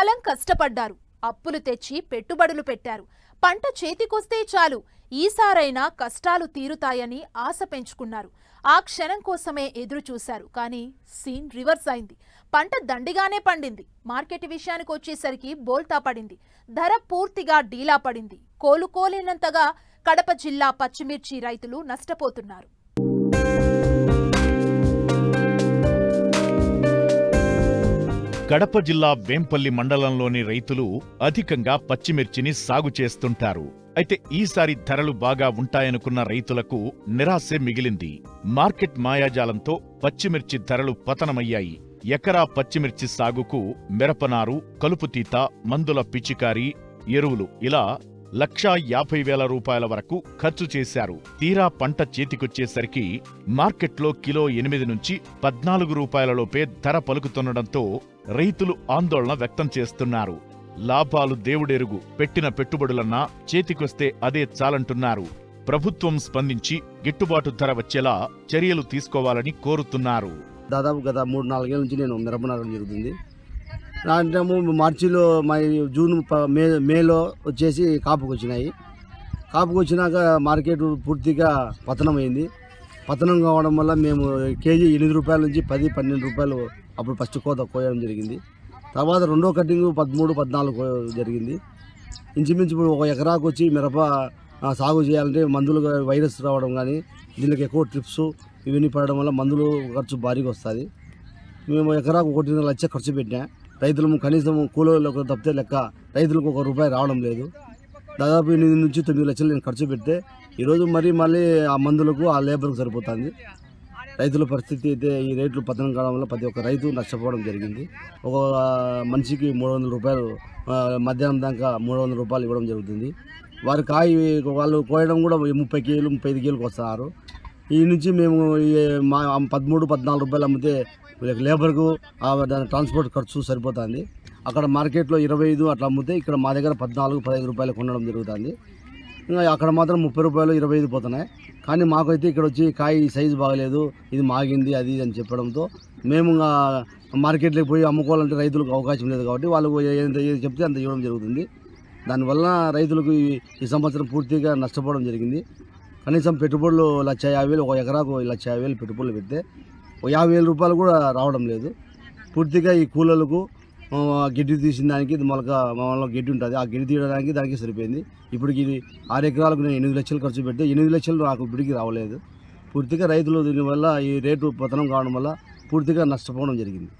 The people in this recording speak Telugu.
కాలం కష్టపడ్డారు. అప్పులు తెచ్చి పెట్టుబడులు పెట్టారు. పంట చేతికొస్తే చాలు ఈసారైనా కష్టాలు తీరుతాయని ఆశ పెంచుకున్నారు. ఆ క్షణం కోసమే ఎదురు చూశారు కానీ సీన్ రివర్స్ అయింది. పంట దండిగానే పండింది. మార్కెట్ విషయానికి వచ్చేసరికి బోల్తా పడింది. ధర పూర్తిగా డీలా పడింది. కోలుకోలేనంతగా కడప జిల్లా పచ్చిమిర్చి రైతులు నష్టపోతున్నారు. కడప జిల్లా వేంపల్లి మండలంలోని రైతులు అధికంగా పచ్చిమిర్చిని సాగు చేస్తుంటారు. అయితే ఈసారి ధరలు బాగా ఉంటాయనుకున్న రైతులకు నిరాశే మిగిలింది. మార్కెట్ మాయాజాలంతో పచ్చిమిర్చి ధరలు పతనమయ్యాయి. ఎకరా పచ్చిమిర్చి సాగుకు మిరపనారు కలుపుతీత మందుల పిచికారీ ఎరువులు ఇలా లక్షా యాభై వేల రూపాయల వరకు ఖర్చు చేశారు. తీరా పంట చేతికొచ్చేసరికి మార్కెట్లో కిలో ఎనిమిది నుంచి పద్నాలుగు రూపాయలలోపే ధర పలుకుతుండటంతో రైతులు ఆందోళన వ్యక్తం చేస్తున్నారు. లాభాలు దేవుడెరుగు పెట్టిన పెట్టుబడులన్నా చేతికొస్తే అదే చాలంటున్నారు. ప్రభుత్వం స్పందించి గిట్టుబాటు ధర వచ్చేలా చర్యలు తీసుకోవాలని కోరుతున్నారు. దాదాపు గత మూడు నాలుగేళ్ళ నుంచి నేను మిరప జరుగుతుంది. దాంట్లో మార్చిలో మా జూన్ ప- మే మేలో వచ్చేసి కాపుకు వచ్చినాయి కాపుకు వచ్చినాక మార్కెట్ పూర్తిగా పతనమైంది. పతనం కావడం వల్ల మేము కేజీ ఎనిమిది రూపాయల నుంచి పది పన్నెండు రూపాయలు అప్పుడు ఫస్ట్ కోత కోయడం జరిగింది. తర్వాత రెండో కటింగ్ పదమూడు పద్నాలుగు జరిగింది. ఇంచుమించు ఇప్పుడు ఒక ఎకరాకు వచ్చి మిరప సాగు చేయాలంటే మందులు వైరస్ రావడం కానీ దీనికి ఎక్కువ ట్రిప్స్ ఇవన్నీ పడడం వల్ల మందులు ఖర్చు భారీగా వస్తుంది. మేము ఎకరాకు ఒకటిన్నర లక్ష ఖర్చు పెట్టాం రైతులము కనీసం కూలీలకు తప్పితే లెక్క రైతులకు ఒక రూపాయి రావడం లేదు. దాదాపు ఎనిమిది నుంచి తొమ్మిది లక్షలు నేను ఖర్చు పెడితే ఈరోజు మరి మళ్ళీ ఆ మందులకు ఆ లేబర్కు సరిపోతుంది. రైతుల పరిస్థితి అయితే ఈ రేట్లు పతనం కావడం వల్ల ప్రతి ఒక్క రైతు నష్టపోవడం జరిగింది. ఒక మనిషికి మూడు వందల రూపాయలు మధ్యాహ్నం దాకా మూడు వందల రూపాయలు ఇవ్వడం జరుగుతుంది. వారి కాయ వాళ్ళు కోయడం కూడా ముప్పై కేజీలు ముప్పై ఐదు కేజీలకు వస్తున్నారు. ఈ నుంచి మేము ఈ మా పదమూడు పద్నాలుగు రూపాయలు అమ్మితే లేబర్కు దాని ట్రాన్స్పోర్ట్ ఖర్చు సరిపోతుంది. అక్కడ మార్కెట్లో ఇరవై ఐదు అట్లా అమ్మితే ఇక్కడ మా దగ్గర పద్నాలుగు పదహైదు రూపాయలు కొనడం జరుగుతుంది. ఇంకా అక్కడ మాత్రం ముప్పై రూపాయలు ఇరవై ఐదు పోతున్నాయి. కానీ మాకైతే ఇక్కడ వచ్చి కాయ సైజు బాగలేదు ఇది మాగింది అది అని చెప్పడంతో మేము మార్కెట్లోకి పోయి అమ్ముకోవాలంటే రైతులకు అవకాశం లేదు కాబట్టి వాళ్ళు ఎంత చెప్తే అంత ఇవ్వడం జరుగుతుంది. దానివల్ల రైతులకు ఈ సంవత్సరం పూర్తిగా నష్టపోవడం జరిగింది. కనీసం పెట్టుబడులు లక్ష యాభై వేలు ఒక ఎకరాకు లక్ష యాభై వేలు పెట్టుబడులు పెడితే ఒక యాభై వేల రూపాయలు కూడా రావడం లేదు. పూర్తిగా ఈ కూలలకు గడ్డి గిడ్డి తీసిన దానికి మొలక మామూలుగా గిడ్డి ఉంటుంది. ఆ గిడ్డి తీయడానికి దానికి సరిపోయింది. ఇప్పటికి ఇది ఆరు ఎకరాలకు నేను ఎనిమిది లక్షలు ఖర్చు పెడితే ఎనిమిది లక్షలు నాకు ఇప్పటికి రావలేదు. పూర్తిగా రైతులు దీనివల్ల ఈ రేటు పతనం కావడం వల్ల పూర్తిగా నష్టపోవడం జరిగింది.